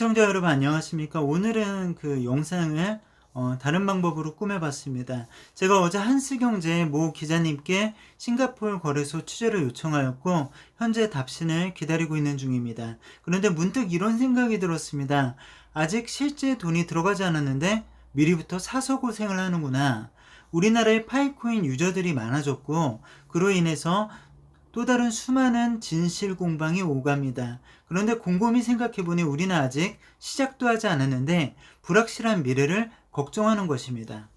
여러분 안녕하십니까? 오늘은 그 영상을 어, 다른 방법으로 꾸며봤습니다. 제가 어제 한스경제 모 기자님께 싱가포르 거래소 취재를 요청하였고 현재 답신을 기다리고 있는 중입니다. 그런데 문득 이런 생각이 들었습니다. 아직 실제 돈이 들어가지 않았는데 미리부터 사서 고생을 하는구나. 우리나라에 파이코인 유저들이 많아졌고 그로 인해서 또 다른 수많은 진실 공방이 오갑니다. 그런데 곰곰이 생각해보니 우리는 아직 시작도 하지 않았는데 불확실한 미래를 걱정하는 것입니다.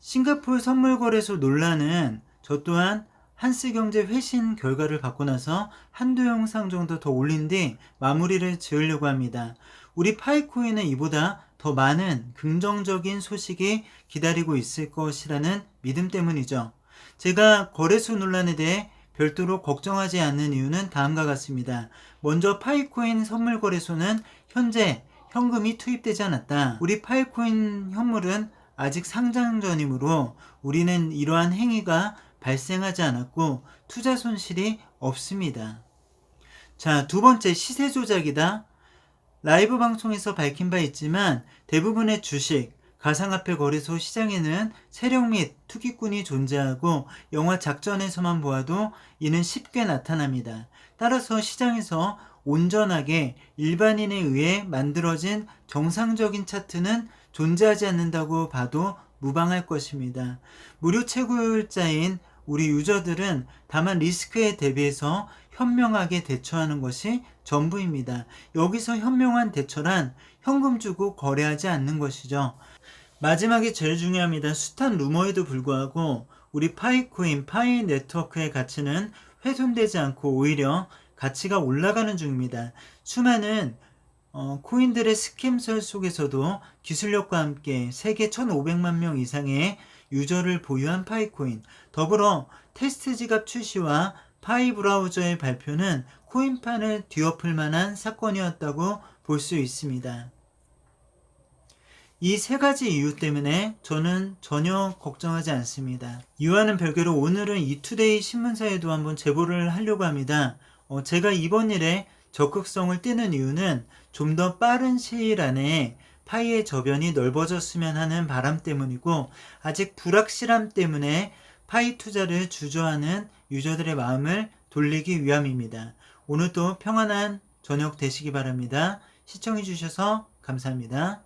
싱가포르 선물거래소 논란은 저 또한 한스경제 회신 결과를 받고 나서 한두 영상 정도 더 올린 뒤 마무리를 지으려고 합니다. 우리 파이코인은 이보다 더 많은 긍정적인 소식이 기다리고 있을 것이라는 믿음 때문이죠. 제가 거래소 논란에 대해 별도로 걱정하지 않는 이유는 다음과 같습니다. 먼저 파이코인 선물 거래소는 현재 현금이 투입되지 않았다. 우리 파이코인 현물은 아직 상장 전이므로 우리는 이러한 행위가 발생하지 않았고 투자 손실이 없습니다. 자, 두 번째 시세 조작이다. 라이브 방송에서 밝힌 바 있지만 대부분의 주식, 가상화폐 거래소 시장에는 세력 및 투기꾼이 존재하고 영화 작전에서만 보아도 이는 쉽게 나타납니다. 따라서 시장에서 온전하게 일반인에 의해 만들어진 정상적인 차트는 존재하지 않는다고 봐도 무방할 것입니다. 무료 채굴자인 우리 유저들은 다만 리스크에 대비해서 현명하게 대처하는 것이 전부입니다. 여기서 현명한 대처란 현금 주고 거래하지 않는 것이죠. 마지막에 제일 중요합니다. 숱한 루머에도 불구하고 우리 파이코인, 파이 네트워크의 가치는 훼손되지 않고 오히려 가치가 올라가는 중입니다. 수많은 어, 코인들의 스캠설 속에서도 기술력과 함께 세계 1,500만 명 이상의 유저를 보유한 파이코인, 더불어 테스트 지갑 출시와 파이 브라우저의 발표는 코인판을 뒤엎을 만한 사건이었다고 볼 수 있습니다. 이 세 가지 이유 때문에 저는 전혀 걱정하지 않습니다. 이와는 별개로 오늘은 이투데이 신문사에도 한번 제보를 하려고 합니다. 어, 제가 이번 일에 적극성을 띠는 이유는 좀 더 빠른 시일 안에 파이의 저변이 넓어졌으면 하는 바람 때문이고 아직 불확실함 때문에 파이 투자를 주저하는 유저들의 마음을 돌리기 위함입니다. 오늘도 평안한 저녁 되시기 바랍니다. 시청해주셔서 감사합니다.